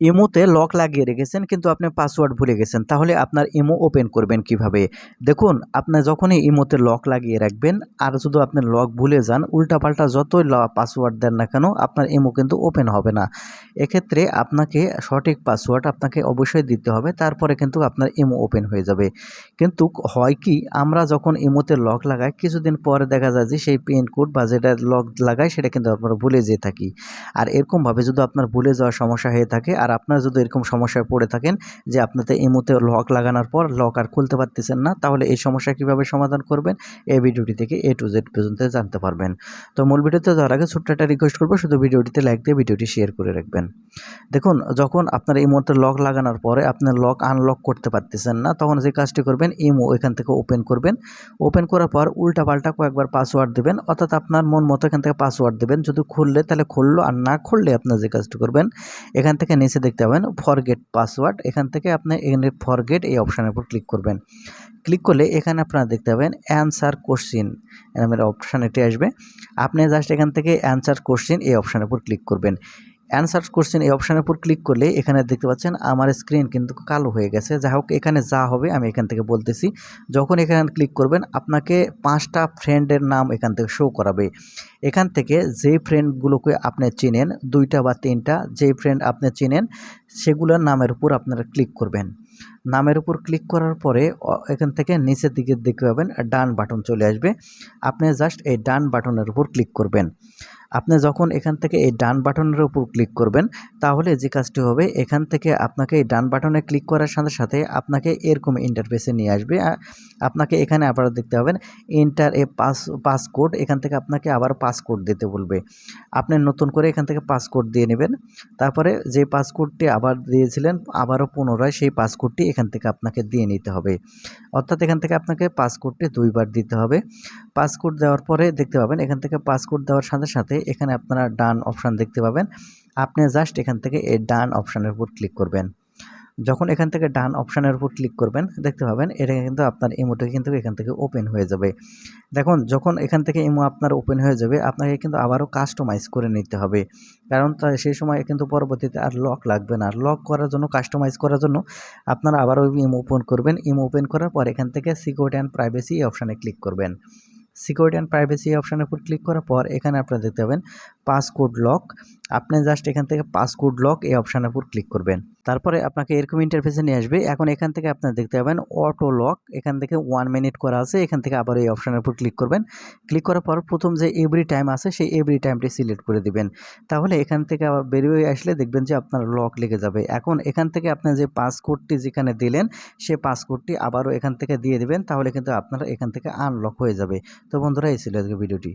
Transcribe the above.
ইমোতে লক লাগিয়ে রেখেছেন, কিন্তু আপনি পাসওয়ার্ড ভুলে গেছেন। তাহলে আপনার ইমো ওপেন করবেন কীভাবে? দেখুন, আপনি যখনই ইমোতে লক লাগিয়ে রাখবেন, আর শুধু আপনি লক ভুলে যান, উল্টাপাল্টা যতই পাসওয়ার্ড দেন না কেন, আপনার ইমো কিন্তু ওপেন হবে না। এক্ষেত্রে আপনাকে সঠিক পাসওয়ার্ড আপনাকে অবশ্যই দিতে হবে, তারপরে কিন্তু আপনার ইমো ওপেন হয়ে যাবে। কিন্তু হয় কি, আমরা যখন ইমোতে লক লাগাই, কিছুদিন পরে দেখা যায় যে সেই পিন কোড বা যেটা লক লাগাই, সেটা কিন্তু আপনারা ভুলে যেয়ে থাকি। আর এরকমভাবে যদি আপনার ভুলে যাওয়ার সমস্যা হয়ে থাকে, আর আপনার যদি এরকম সমস্যায় পড়ে থাকেন যে আপনাদের ইমোতে লক লাগানোর পর লক আর খুলতে পারতেছেন না, তাহলে এই সমস্যা কীভাবে সমাধান করবেন? এই ভিডিওটি থেকে এ টু জেড পর্যন্ত জানতে পারবেন। তো মূল ভিডিওতে যাওয়ার আগে ছোট্ট একটা রিকোয়েস্ট করব, শুধু ভিডিওটিতে লাইক দিয়ে ভিডিওটি শেয়ার করে রাখবেন। দেখুন, যখন আপনার ইমোতে লক লাগানোর পরে আপনার লক আনলক করতে পারতেছেন না, তখন যে কাজটি করবেন ইমো এখান থেকে ওপেন করবেন। ওপেন করার পর উল্টা পাল্টা কয়েকবার পাসওয়ার্ড দেবেন, অর্থাৎ আপনার মন মতো এখান থেকে পাসওয়ার্ড দেবেন। যদি খুললে, তাহলে খুললো, আর না খুললে আপনার যে কাজটি করবেন, এখান থেকে নিচে দেখতে পাবেন ফরগেট পাসওয়ার্ড এখান থেকে আপনি এখানে ফরগেট এই অপশানের উপর ক্লিক করবেন। ক্লিক করলে এখানে আপনারা দেখতে পাবেন অ্যান্সার কোশ্চিন নামের অপশান এটি আসবে। আপনি জাস্ট এখান থেকে অ্যান্সার কোশ্চিন এই অপশানের উপর ক্লিক করবেন। অ্যান্সার কোশ্চেন এই অপশানের উপর ক্লিক করলে এখানে দেখতে পাচ্ছেন আমার স্ক্রিন কিন্তু কালো হয়ে গেছে। যাই হোক, এখানে যা হবে আমি এখান থেকে বলতেছি। যখন এখানে ক্লিক করবেন, আপনাকে পাঁচটা ফ্রেন্ডের নাম এখান থেকে শো করাবে। এখান থেকে যে ফ্রেন্ডগুলোকে আপনি চেনেন, দুইটা বা তিনটা, যে ফ্রেন্ড আপনি চেনেন, সেগুলোর নামের উপর আপনারা ক্লিক করবেন। নামের উপর ক্লিক করার পরে এখান থেকে নিচের দিকে দেখতে পাবেন ডান বাটন চলে আসবে। আপনি জাস্ট এই ডান বাটনের উপর ক্লিক করবেন। আপনি যখন এখান থেকে এই ডান বাটনের উপর ক্লিক করবেন, তাহলে যে কাজটি হবে, এখান থেকে আপনাকে এই ডান বাটনে ক্লিক করার সাথে সাথে আপনাকে এরকম ইন্টারফেসে নিয়ে আসবে। আপনাকে এখানে আবার দেখতে হবেন ইন্টার এ পাস পাসকোড এখান থেকে আপনাকে আবার পাসকোড দিতে বলবে। আপনি নতুন করে এখান থেকে পাসকোড দিয়ে নেবেন। তারপরে যে পাসকোডটি আবার দিয়েছিলেন, আবারও পুনরায় সেই পাসকোডটি এখান থেকে আপনাকে দিয়ে নিতে হবে। অর্থাৎ এখান থেকে আপনাকে পাসকোডটি দুইবার দিতে হবে। পাসকোড দেওয়ার পরে দেখতে পাবেন, এখান থেকে পাসকোড দেওয়ার সাথে সাথে এখানে আপনারা ডান অপশান দেখতে পাবেন। আপনি জাস্ট এখান থেকে এই ডান অপশানের উপর ক্লিক করবেন। যখন এখান থেকে ডান অপশানের উপর ক্লিক করবেন, দেখতে পাবেন এটা কিন্তু আপনার ইমোটা কিন্তু এখান থেকে ওপেন হয়ে যাবে। দেখুন, যখন এখান থেকে ইমো আপনার ওপেন হয়ে যাবে, আপনাকে কিন্তু আবারও কাস্টমাইজ করে নিতে হবে। কারণ তা সেই সময় কিন্তু পরবর্তীতে আর লক লাগবে না। আর লক করার জন্য কাস্টমাইজ করার জন্য আপনারা আবারও ইমো ওপেন করবেন। ইমো ওপেন করার পর এখান থেকে সিকিউরিটি অ্যান্ড প্রাইভেসি অপশানে ক্লিক করবেন। সিকিউরিটি অ্যান্ড প্রাইভেসি অপশানের উপর ক্লিক করার পর এখানে আপনারা দেখতে পাবেন পাসকোড লক আপনি জাস্ট এখান থেকে পাসকোড লক এই অপশানের উপর ক্লিক করবেন। তারপরে আপনাকে এরকম ইন্টারফেসে নিয়ে আসবে। এখন এখান থেকে আপনার দেখতে পাবেন অটো লক এখান থেকে ওয়ান মিনিট করা আছে, এখান থেকে আবার এই অপশানের উপর ক্লিক করবেন। ক্লিক করার পর প্রথম যে এভরি টাইম আছে, সেই এভরি টাইমটি সিলেক্ট করে দিবেন। তাহলে এখান থেকে আবার বেরিয়ে আসলে দেখবেন যে আপনার লক লেগে যাবে। এখন এখান থেকে আপনার যে পাসকোডটি যেখানে দিলেন, সে পাসকোডটি আবারও এখান থেকে দিয়ে দিবেন, তাহলে কিন্তু আপনারা এখান থেকে আনলক হয়ে যাবে। তো বন্ধুরা, এই ছিল আজকে ভিডিওটি